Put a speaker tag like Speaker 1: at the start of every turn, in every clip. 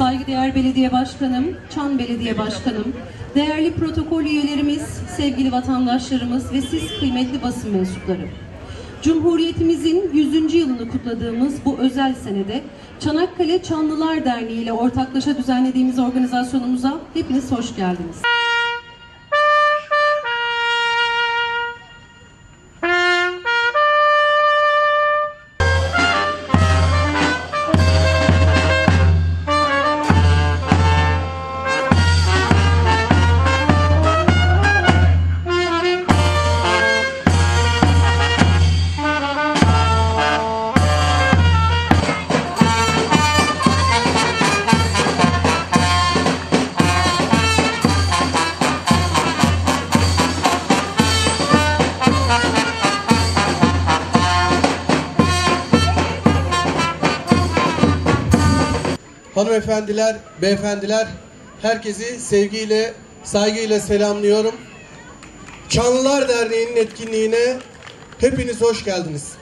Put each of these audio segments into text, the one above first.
Speaker 1: saygıdeğer belediye başkanım, Çan Belediye Başkanım, değerli protokol üyelerimiz, sevgili vatandaşlarımız ve siz kıymetli basın mensupları. Cumhuriyetimizin 100. yılını kutladığımız bu özel senede Çanakkale Çanlılar Derneği ile ortaklaşa düzenlediğimiz organizasyonumuza hepiniz hoş geldiniz.
Speaker 2: Hanımefendiler, beyefendiler, herkesi sevgiyle, saygıyla selamlıyorum. Çanlılar Derneği'nin etkinliğine hepiniz hoş geldiniz.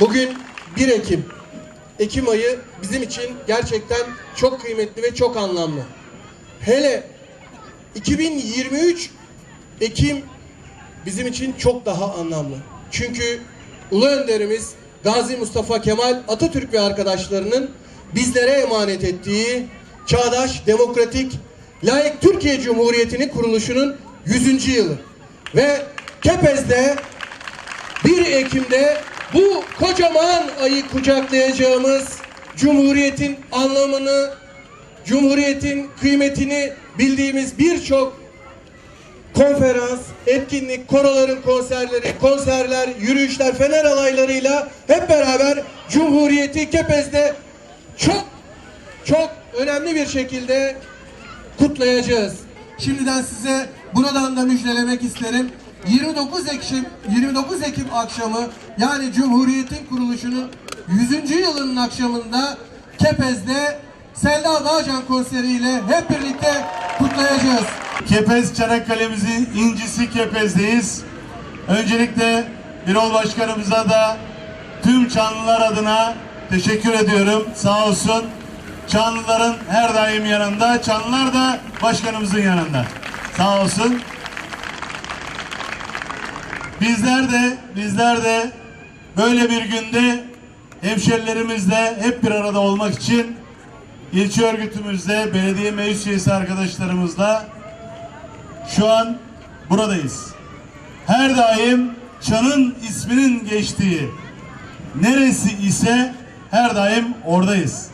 Speaker 2: Bugün 1 Ekim. Ekim ayı bizim için gerçekten çok kıymetli ve çok anlamlı. Hele 2023 Ekim bizim için çok daha anlamlı. Çünkü Ulu Önderimiz Gazi Mustafa Kemal Atatürk ve arkadaşlarının bizlere emanet ettiği çağdaş, demokratik, layık Türkiye Cumhuriyeti'nin kuruluşunun 100. yılı. Ve Kepez'de 1 Ekim'de bu kocaman ayı kucaklayacağımız Cumhuriyet'in anlamını, Cumhuriyet'in kıymetini bildiğimiz birçok konferans, etkinlik, koroların konserleri, konserler, yürüyüşler, fener alaylarıyla hep beraber Cumhuriyeti Kepez'de çok çok önemli bir şekilde kutlayacağız. Şimdiden size buradan da müjdelemek isterim. 29 Ekim 29 Ekim akşamı yani Cumhuriyet'in kuruluşunun 100. yılının akşamında Kepez'de Selda Bağcan konseriyle hep birlikte kutlayacağız.
Speaker 3: Kepez Çanakkale'mizin incisi Kepez'deyiz. Öncelikle Birol Başkanımıza da tüm Çanlılar adına teşekkür ediyorum. Sağ olsun. Çanlıların her daim yanında. Çanlılar da başkanımızın yanında. Sağ olsun. Bizler de bizler de böyle bir günde hemşerilerimizle hep bir arada olmak için ilçe örgütümüzde belediye meclis üyesi arkadaşlarımızla şu an buradayız. Her daim Çan'ın isminin geçtiği neresi ise her daim oradayız.